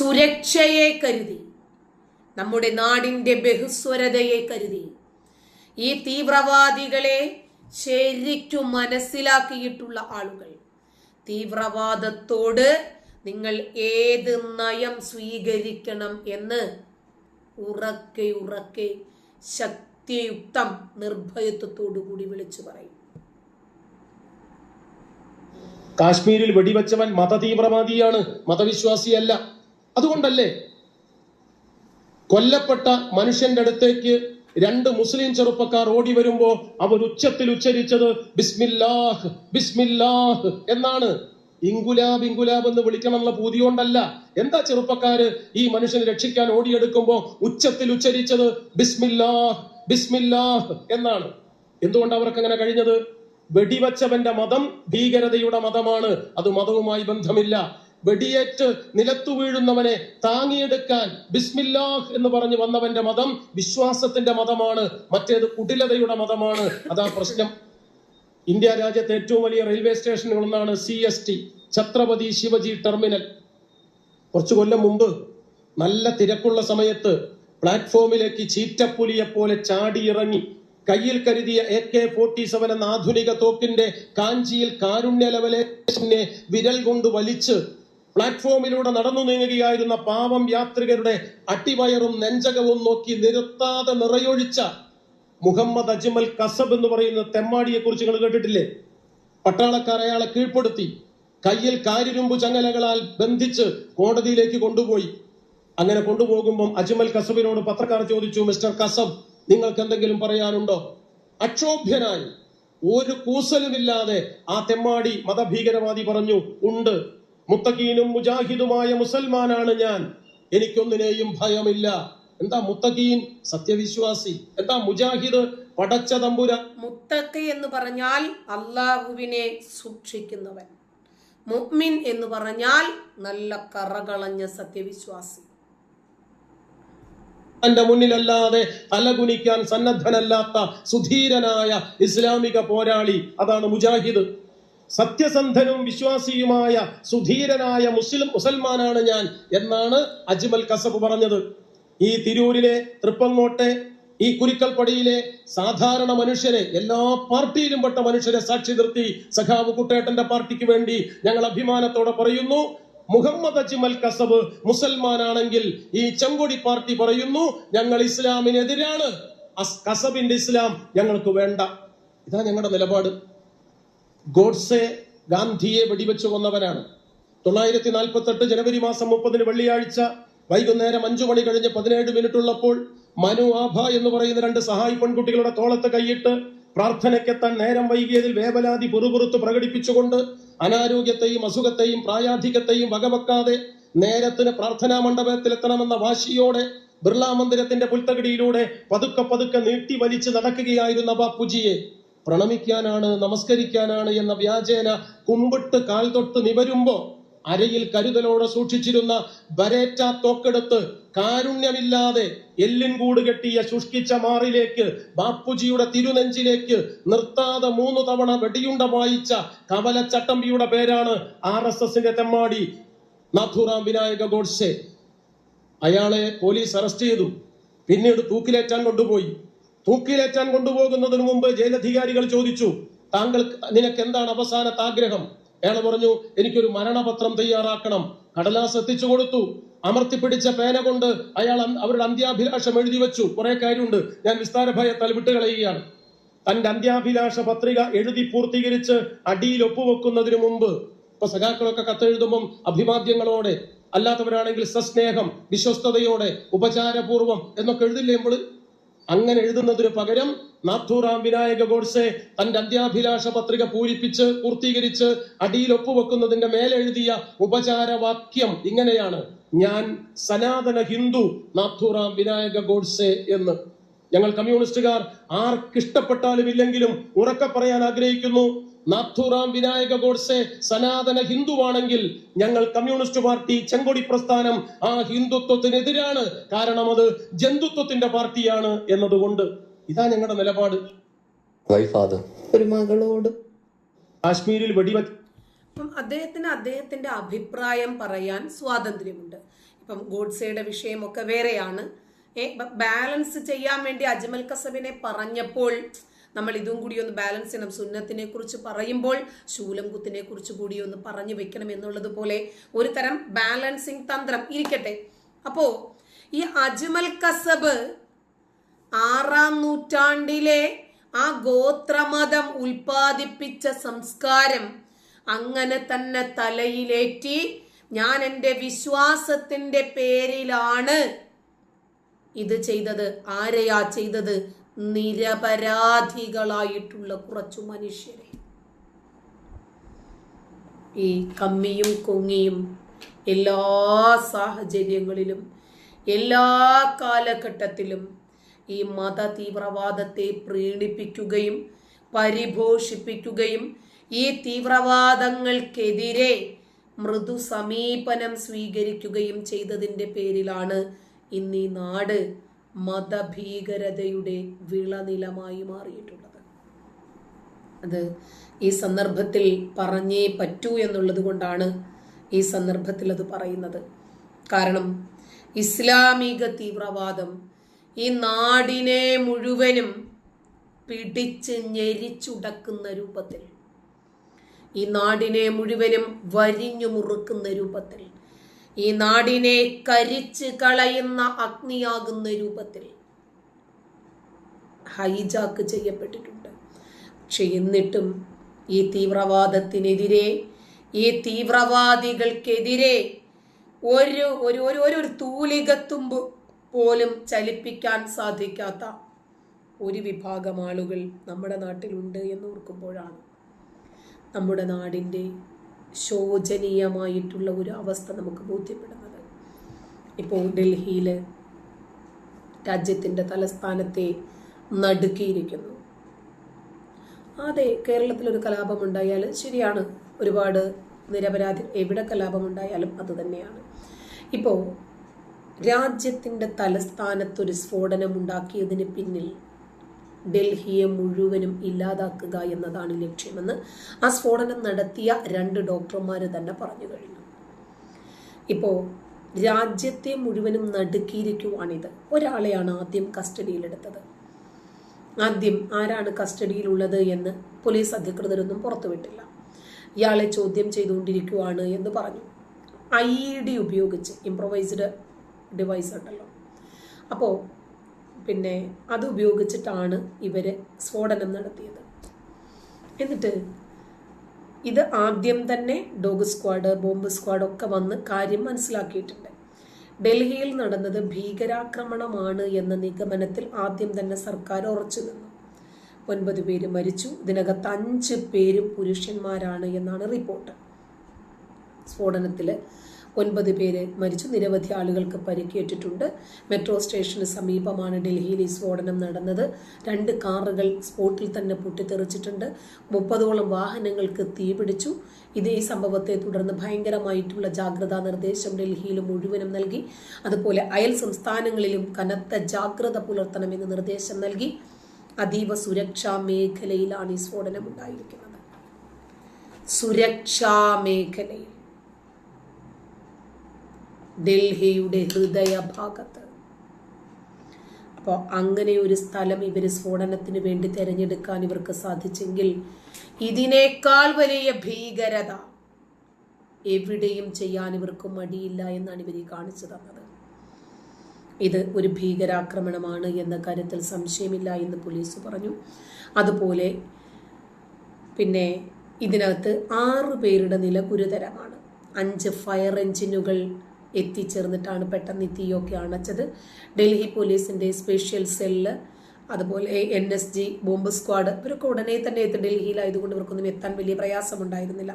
സുരക്ഷയെ കരുതി നമ്മുടെ നാടിന്റെ ബഹുസ്വരതയെ കരുതി ഈ തീവ്രവാദികളെ ശരിക്കും മനസ്സിലാക്കിയിട്ടുള്ള ആളുകൾ. തീവ്രവാദത്തോട് നിങ്ങൾ ഏത് നയം സ്വീകരിക്കണം എന്ന് ഉറക്കെ ഉറക്കെ ശക്തിയുക്തം നിർഭയത്വത്തോടു കൂടി വിളിച്ചു പറയും. കാശ്മീരിൽ വെടിവെച്ചവൻ മതതീവ്രവാദിയാണ്. മതവിശ്വാസിയല്ല. അതുകൊണ്ടല്ലേ കൊല്ലപ്പെട്ട മനുഷ്യന്റെ അടുത്തേക്ക് രണ്ട് മുസ്ലിം ചെറുപ്പക്കാർ ഓടി വരുമ്പോ അവർ ഉച്ചത്തിൽ ഉച്ചരിച്ചത് ബിസ്മില്ലാഹ് ബിസ്മില്ലാഹ് എന്നാണ്. ഇങ്കുലാബ് ഇങ്കുലാബ് എന്ന് വിളിക്കണം എന്നുള്ള പൂതി കൊണ്ടല്ല. എന്താ ചെറുപ്പക്കാര് ഈ മനുഷ്യനെ രക്ഷിക്കാൻ ഓടിയെടുക്കുമ്പോ ഉച്ചത്തിൽ ഉച്ചരിച്ചത് ബിസ്മില്ലാഹ് ബിസ്മില്ലാഹ് എന്നാണ്. എന്തുകൊണ്ട് അവർക്ക് അങ്ങനെ കഴിഞ്ഞത്? വെടിവച്ചവന്റെ മതം ഭീകരതയുടെ മതമാണ്. അത് മതവുമായി ബന്ധമില്ല. വെടിയേറ്റ് നിലത്തു വീഴുന്നവനെ താങ്ങിയെടുക്കാൻ ബിസ്മില്ലാഹ് എന്ന് പറഞ്ഞു വന്നവന്റെ മതം വിശ്വാസത്തിന്റെ മതമാണ് മറ്റേത് കുടിലതയുടെ മതമാണ്. അതാ പ്രശ്നം. ഇന്ത്യ രാജ്യത്തെ ഏറ്റവും വലിയ railway സ്റ്റേഷനുകളൊന്നാണ് C S T Chhatrapati Shivaji terminal. കുറച്ചു കൊല്ലം മുമ്പ് നല്ല തിരക്കുള്ള സമയത്ത് പ്ലാറ്റ്ഫോമിലേക്ക് ചീറ്റപ്പുലിയെ പോലെ ചാടിയിറങ്ങി കയ്യിൽ കരുതിയ എ കെ ഫോർട്ടി സെവൻ എന്ന ആധുനിക തോക്കിന്റെ കാഞ്ചിയിൽ കാരുണ്യ ലെവലേഷനെ വിരൽ കൊണ്ട് വലിച്ച് പ്ലാറ്റ്ഫോമിലൂടെ നടന്നു നീങ്ങുകയായിരുന്ന പാവം യാത്രികരുടെ അട്ടിവയറും നെഞ്ചകവും നോക്കി നിർത്താതെ നിറയൊഴിച്ച മുഹമ്മദ് അജ്മൽ കസബ് എന്ന് പറയുന്ന തെമ്മാടിയെ കുറിച്ച് നിങ്ങൾ കേട്ടിട്ടില്ലേ? പട്ടാളക്കാർ അയാളെ കീഴ്പ്പെടുത്തി. കയ്യിൽ കാരിരുമ്പു ചങ്ങലകളാൽ ബന്ധിച്ച് കോടതിയിലേക്ക് കൊണ്ടുപോയി. അങ്ങനെ കൊണ്ടുപോകുമ്പം അജ്മൽ കസബിനോട് പത്രക്കാർ ചോദിച്ചു മിസ്റ്റർ കസബ് നിങ്ങൾക്ക് എന്തെങ്കിലും പറയാനുണ്ടോ? അക്ഷോഭ്യനായി. ഒരു കൂസലുമില്ലാതെ ആ തെമ്മാടി മതഭീകരവാദി പറഞ്ഞു ഉണ്ട് മുത്തഖീനും മുജാഹിദുമായ മുസൽമാനാണ് ഞാൻ. എനിക്കൊന്നിനെയും ഭയമില്ല. എന്താ മുത്തഖീൻ? സത്യവിശ്വാസി. എന്താ മുജാഹിദ്? പടച്ച തമ്പുര മുത്തഖി എന്ന് പറഞ്ഞാൽ അള്ളാഹുവിനെ സൂക്ഷിക്കുന്നവൻ. മുഅ്മിൻ എന്ന് പറഞ്ഞാൽ നല്ല കറകളഞ്ഞ സത്യവിശ്വാസി. തന്റെ മുന്നിലല്ലാതെ തലകുനിക്കാൻ സന്നദ്ധനല്ലാത്ത സുധീരനായ ഇസ്ലാമിക പോരാളി അതാണ് മുജാഹിദ്. സത്യസന്ധനും വിശ്വാസിയുമായ സുധീരനായ മുസ്ലിം മുസൽമാനാണ് ഞാൻ എന്നാണ് അജ്മൽ കസബ് പറഞ്ഞത്. ഈ തിരൂരിലെ തൃപ്പങ്ങോട്ടെ ഈ കുരിക്കൽപ്പടിയിലെ സാധാരണ മനുഷ്യരെ എല്ലാ പാർട്ടിയിലും പെട്ട മനുഷ്യരെ സാക്ഷി നിർത്തി സഖാവ് കുട്ടേട്ടന്റെ പാർട്ടിക്ക് വേണ്ടി ഞങ്ങൾ അഭിമാനത്തോടെ പറയുന്നു. മുഹമ്മദ് അജ്മൽ കസബ് മുസൽമാനാണെങ്കിൽ ഈ ചെങ്കൊടി പാർട്ടി പറയുന്നു ഞങ്ങൾ ഇസ്ലാമിനെതിരാണ്. കസബിന്റെ ഇസ്ലാം ഞങ്ങൾക്ക് വേണ്ട. ഇതാ ഞങ്ങളുടെ നിലപാട്. ഗോഡ്സെ ഗാന്ധിയെ വെടിവെച്ചു കൊന്നവനാണ്. തൊള്ളായിരത്തി നാൽപ്പത്തെട്ട് ജനുവരി മാസം മുപ്പതിന് വെള്ളിയാഴ്ച വൈകുന്നേരം അഞ്ചു മണി കഴിഞ്ഞ് പതിനേഴ് മിനിറ്റ് ഉള്ളപ്പോൾ മനു ആഭ എന്ന് പറയുന്ന രണ്ട് സഹായി പെൺകുട്ടികളുടെ തോളത്ത് കൈയിട്ട് പ്രാർത്ഥനയ്ക്കെത്താൻ നേരം വൈകിയതിൽ വേവലാതി പുറുപുറുത്ത് പ്രകടിപ്പിച്ചുകൊണ്ട് അനാരോഗ്യത്തെയും അസുഖത്തെയും പ്രായാധിക്യത്തെയും വകവെക്കാതെ നേരത്തിന് പ്രാർത്ഥനാ മണ്ഡപത്തിലെത്തണമെന്ന വാശിയോടെ ബിർള മന്ദിരത്തിന്റെ പുൽത്തകിടിയിലൂടെ പതുക്കെ പതുക്കെ നീട്ടി വലിച്ച് നടക്കുകയായിരുന്ന ബാപ്പുജിയെ പ്രണമിക്കാനാണ് നമസ്കരിക്കാനാണ് എന്ന വ്യാജേന കുമ്പിട്ട് കാൽ തൊട്ട് നിവരുമ്പോ അരയിൽ കരുതലോടെ സൂക്ഷിച്ചിരുന്ന ബരേറ്റ തോക്കെടുത്ത് കാരുണ്യമില്ലാതെ എല്ലിൻ കൂട് കെട്ടിയ ശുഷ്കിച്ച മാറിലേക്ക് ബാപ്പുജിയുടെ തിരുനെഞ്ചിലേക്ക് നിർത്താതെ മൂന്ന് തവണ വെടിയുണ്ട വായിച്ച കവല ചട്ടമ്പിയുടെ പേരാണ് ആർ എസ് എസിന്റെ തെമ്മാടി നാഥുറാം വിനായക ഗോഡ്സെ. അയാളെ പോലീസ് അറസ്റ്റ് ചെയ്തു. പിന്നീട് തൂക്കിലേറ്റാൻ കൊണ്ടുപോയി. തൂക്കിലേറ്റാൻ കൊണ്ടുപോകുന്നതിന് മുമ്പ് ജയിലധികാരികൾ ചോദിച്ചു താങ്കൾ നിനക്ക് എന്താണ് അവസാനത്തെ ആഗ്രഹം അയാൾ പറഞ്ഞു എനിക്കൊരു മരണപത്രം തയ്യാറാക്കണം. കടലാസ് എത്തിച്ചു കൊടുത്തു. അമർത്തിപ്പിടിച്ച പേന കൊണ്ട് അയാൾ അവരുടെ അന്ത്യാഭിലാഷം എഴുതി വെച്ചു. കുറെ കാര്യമുണ്ട്. ഞാൻ വിസ്താര ഭയത്താൽ വിട്ടുകളയുകയാണ് തന്റെ അന്ത്യാഭിലാഷ പത്രിക എഴുതി പൂർത്തീകരിച്ച് അടിയിൽ ഒപ്പുവെക്കുന്നതിന് മുമ്പ്. ഇപ്പൊ സഖാക്കളൊക്കെ കത്തെഴുതുമ്പം അഭിമാദ്യങ്ങളോടെ അല്ലാത്തവരാണെങ്കിൽ സസ്നേഹം വിശ്വസ്തയോടെ ഉപചാരപൂർവം എന്നൊക്കെ എഴുതില്ലേ നമ്മൾ അങ്ങനെ എഴുതുന്നതിന് പകരം നാഥുറാം വിനായക ഗോഡ്സെ തന്റെ അന്ത്യാഭിലാഷ പത്രിക പൂരിപ്പിച്ച് പൂർത്തീകരിച്ച് അടിയിൽ ഒപ്പുവെക്കുന്നതിന്റെ മേലെഴുതിയ ഉപചാരവാക്യം ഇങ്ങനെയാണ്. ഞാൻ സനാതന ഹിന്ദു നാഥുറാം വിനായക ഗോഡ്സെ എന്ന്. ഞങ്ങൾ കമ്മ്യൂണിസ്റ്റുകാർ ആർക്കിഷ്ടപ്പെട്ടാലും ഇല്ലെങ്കിലും ഉറക്കെ പറയാൻ ആഗ്രഹിക്കുന്നു. നാഥുറാം വിനായക ഗോഡ്സെ സനാതന ഹിന്ദുവാണെങ്കിൽ ഞങ്ങൾ കമ്മ്യൂണിസ്റ്റ് പാർട്ടി ചെങ്കൊടി പ്രസ്ഥാനം ആ ഹിന്ദുത്വത്തിനെതിരാണ്. കാരണം അത് ജന്തുത്വത്തിന്റെ പാർട്ടിയാണ് എന്നതുകൊണ്ട്. ഇതാ ഞങ്ങളുടെ നിലപാട്. ഒരു മകളോട്. കാശ്മീരിൽ വെടിവെച്ച അപ്പം അദ്ദേഹത്തിന് അദ്ദേഹത്തിന്റെ അഭിപ്രായം പറയാൻ സ്വാതന്ത്ര്യമുണ്ട്. ഇപ്പം ഗോഡ്സയുടെ വിഷയമൊക്കെ വേറെയാണ്. ബാലൻസ് ചെയ്യാൻ വേണ്ടി അജ്മൽ കസബിനെ പറഞ്ഞപ്പോൾ നമ്മൾ ഇതും കൂടി ഒന്ന് ബാലൻസ് ചെയ്യണം. സുന്നത്തിനെ കുറിച്ച് പറയുമ്പോൾ ശൂലം കുത്തിനെ കുറിച്ച് കൂടി ഒന്ന് പറഞ്ഞു വെക്കണം എന്നുള്ളത് പോലെ ഒരു തരം ബാലൻസിങ് തന്ത്രം ഇരിക്കട്ടെ. അപ്പോ ഈ അജ്മൽ കസബ് ആറാം നൂറ്റാണ്ടിലെ ആ ഗോത്രമതം ഉൽപാദിപ്പിച്ച സംസ്കാരം അങ്ങനെ തന്നെ തലയിലേറ്റി ഞാൻ എന്റെ വിശ്വാസത്തിന്റെ പേരിലാണ് ഇത് ചെയ്തത്. ആരെയാ ചെയ്തത്? നിരപരാധികളായിട്ടുള്ള കുറച്ചു മനുഷ്യരെ. ഈ കമ്മിയും കൊങ്ങിയും എല്ലാ സാഹചര്യങ്ങളിലും എല്ലാ കാലഘട്ടത്തിലും ഈ മത തീവ്രവാദത്തെ പ്രീണിപ്പിക്കുകയും പരിപോഷിപ്പിക്കുകയും ഈ തീവ്രവാദങ്ങൾക്കെതിരെ മൃദു സമീപനം സ്വീകരിക്കുകയും ചെയ്തതിന്റെ പേരിലാണ് ഇന്ന് ഈ നാട് മതഭീകരതയുടെ വിളനിലമായി മാറിയിട്ടുള്ളത്. അത് ഈ സന്ദർഭത്തിൽ പറഞ്ഞേ പറ്റൂ എന്നുള്ളത് കൊണ്ടാണ് ഈ സന്ദർഭത്തിൽ അത് പറയുന്നത്. കാരണം ഇസ്ലാമിക തീവ്രവാദം ഈ നാടിനെ മുഴുവനും പിടിച്ച് ഞെരിച്ചുടക്കുന്ന രൂപത്തിൽ ഈ നാടിനെ മുഴുവനും വരിഞ്ഞു മുറുക്കുന്ന രൂപത്തിൽ ഈ നാടിനെ കരിച്ച് കളയുന്ന അഗ്നിയാകുന്ന രൂപത്തിൽ ഹൈജാക്ക് ചെയ്യപ്പെട്ടിട്ടുണ്ട്. പക്ഷെ എന്നിട്ടും ഈ തീവ്രവാദത്തിനെതിരെ ഈ തീവ്രവാദികൾക്കെതിരെ ഒരു ഒരു ഒരു ഒരു തൂലികത്തുമ്പ് പോലും ചലിപ്പിക്കാൻ സാധിക്കാത്ത ഒരു വിഭാഗം ആളുകൾ നമ്മുടെ നാട്ടിലുണ്ട് എന്ന് ഓർക്കുമ്പോഴാണ് നമ്മുടെ നാടിന്റെ ശോചനീയമായിട്ടുള്ള ഒരു അവസ്ഥ നമുക്ക് ബോധ്യപ്പെടുന്നത്. ഇപ്പോൾ ഡൽഹിയിൽ രാജ്യത്തിന്റെ തലസ്ഥാനത്തെ നടുക്കിയിരിക്കുന്നു. അതെ കേരളത്തിലൊരു കലാപമുണ്ടായാൽ ശരിയാണ്. ഒരുപാട് നിരപരാധി എവിടെ കലാപമുണ്ടായാലും അത് തന്നെയാണ്. ഇപ്പോൾ രാജ്യത്തിന്റെ തലസ്ഥാനത്തൊരു സ്ഫോടനം ഉണ്ടാക്കിയതിന് പിന്നിൽ ഡൽഹിയെ മുഴുവനും ഇല്ലാതാക്കുക എന്നതാണ് ലക്ഷ്യമെന്ന് ആ സ്ഫോടനം നടത്തിയ രണ്ട് ഡോക്ടർമാർ തന്നെ പറഞ്ഞു കഴിഞ്ഞു. ഇപ്പോൾ രാജ്യത്തെ മുഴുവനും നടുക്കിയിരിക്കുവാണിത് ഒരാളെയാണ് ആദ്യം കസ്റ്റഡിയിലെടുത്തത്. ആദ്യം ആരാണ് കസ്റ്റഡിയിലുള്ളത് എന്ന് പോലീസ് അധികൃതരൊന്നും പുറത്തുവിട്ടില്ല. ഇയാളെ ചോദ്യം ചെയ്തുകൊണ്ടിരിക്കുവാണ് എന്ന് പറഞ്ഞു. ഐ ഇ ഡി ഉപയോഗിച്ച് ഇംപ്രൊവൈസ്ഡ് ഡിവൈസ് ഉണ്ടല്ലോ. അപ്പോൾ പിന്നെ അത് ഉപയോഗിച്ചിട്ടാണ് ഇവർ സ്ഫോടനം നടത്തിയത്. എന്നിട്ട് ഇത് ആദ്യം തന്നെ ഡോഗ് സ്ക്വാഡ് ബോംബ് സ്ക്വാഡ് ഒക്കെ വന്ന് കാര്യം മനസ്സിലാക്കിയിട്ടുണ്ട്. ഡൽഹിയിൽ നടന്നത് ഭീകരാക്രമണമാണ് എന്ന നിഗമനത്തിൽ ആദ്യം തന്നെ സർക്കാർ ഉറച്ചു നിന്നു. ഒൻപത് പേര് മരിച്ചു ഇതിനകത്ത് അഞ്ച് പേരും പുരുഷന്മാരാണ് എന്നാണ് റിപ്പോർട്ട്. സ്ഫോടനത്തിൽ ഒൻപത് പേര് മരിച്ചു. നിരവധി ആളുകൾക്ക് പരിക്കേറ്റിട്ടുണ്ട്. മെട്രോ സ്റ്റേഷന് സമീപമാണ് ഡൽഹിയിൽ ഈ സ്ഫോടനം നടന്നത്. രണ്ട് കാറുകൾ സ്പോട്ടിൽ തന്നെ പൊട്ടിത്തെറിച്ചിട്ടുണ്ട്. മുപ്പതോളം വാഹനങ്ങൾക്ക് തീപിടിച്ചു ഇതേ സംഭവത്തെ തുടർന്ന് ഭയങ്കരമായിട്ടുള്ള ജാഗ്രതാ നിർദ്ദേശം ഡൽഹിയിൽ മുഴുവനും നൽകി. അതുപോലെ അയൽ സംസ്ഥാനങ്ങളിലും കനത്ത ജാഗ്രത പുലർത്തണമെന്ന് നിർദ്ദേശം നൽകി. അതീവ സുരക്ഷാ മേഖലയിലാണ് ഈ സ്ഫോടനം ഉണ്ടായിരിക്കുന്നത്. സുരക്ഷാ മേഖലയിൽ. ഡൽഹിയുടെ ഹൃദയഭാഗത്ത്. അപ്പോൾ അങ്ങനെ ഒരു സ്ഥലം ഇവർ സ്ഫോടനത്തിന് വേണ്ടി തിരഞ്ഞെടുക്കാൻ ഇവർക്ക് സാധിച്ചെങ്കിൽ ഇതിനേക്കാൾ വലിയ ഭീകരത എവിടെയും ചെയ്യാൻ ഇവർക്ക് മടിയില്ല എന്നാണ് ഇവർ കാണിച്ചു തന്നത്. ഇത് ഒരു ഭീകരാക്രമണമാണ് എന്ന കാര്യത്തിൽ സംശയമില്ല എന്ന് പോലീസ് പറഞ്ഞു. അതുപോലെ പിന്നെ ഇതിനകത്ത് ആറ് പേരുടെ നില ഗുരുതരമാണ്. അഞ്ച് ഫയർ എഞ്ചിനുകൾ എത്തിച്ചേർന്നിട്ടാണ് പെട്ടെന്ന് ഈ തീയൊക്കെ അണച്ചത്. ഡൽഹി പോലീസിന്റെ സ്പെഷ്യൽ സെല്ല് അതുപോലെ N S G bomb squad ഇവരൊക്കെ ഉടനെ തന്നെ എത്തി ഡൽഹിയിലായതുകൊണ്ട് ഇവർക്കൊന്നും എത്താൻ വലിയ പ്രയാസമുണ്ടായിരുന്നില്ല.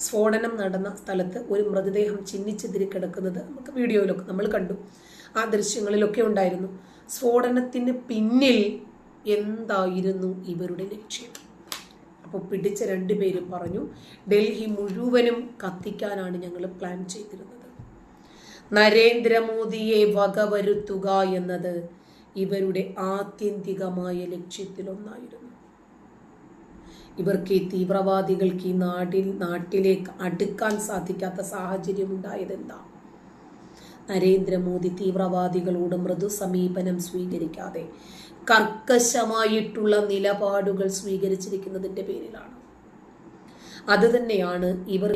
സ്ഫോടനം നടന്ന സ്ഥലത്ത് ഒരു മൃതദേഹം ചിന്നിച്ചെതിരി കിടക്കുന്നത് നമുക്ക് വീഡിയോയിലൊക്കെ നമ്മൾ കണ്ടു. ആ ദൃശ്യങ്ങളിലൊക്കെ ഉണ്ടായിരുന്നു. സ്ഫോടനത്തിന് പിന്നിൽ എന്തായിരുന്നു ഇവരുടെ ലക്ഷ്യം? അപ്പോൾ പിടിച്ച രണ്ടുപേരും പറഞ്ഞു ഡൽഹി മുഴുവനും കത്തിക്കാനാണ് ഞങ്ങൾ പ്ലാൻ ചെയ്തിരുന്നത്. നരേന്ദ്രമോദിയെ വകവരുത്തുക എന്നത് ഇവരുടെ ആത്യന്തികമായ ലക്ഷ്യത്തിലൊന്നായിരുന്നു. ഇവർക്ക് ഈ തീവ്രവാദികൾക്ക് ഈ നാട്ടിൽ നാട്ടിലേക്ക് അടുക്കാൻ സാധിക്കാത്ത സാഹചര്യം ഉണ്ടായത് എന്താ നരേന്ദ്രമോദി തീവ്രവാദികളോട് മൃദു സമീപനം സ്വീകരിക്കാതെ കർക്കശമായിട്ടുള്ള നിലപാടുകൾ സ്വീകരിച്ചിരിക്കുന്നതിന്റെ പേരിലാണ്. അത് തന്നെയാണ് ഇവർ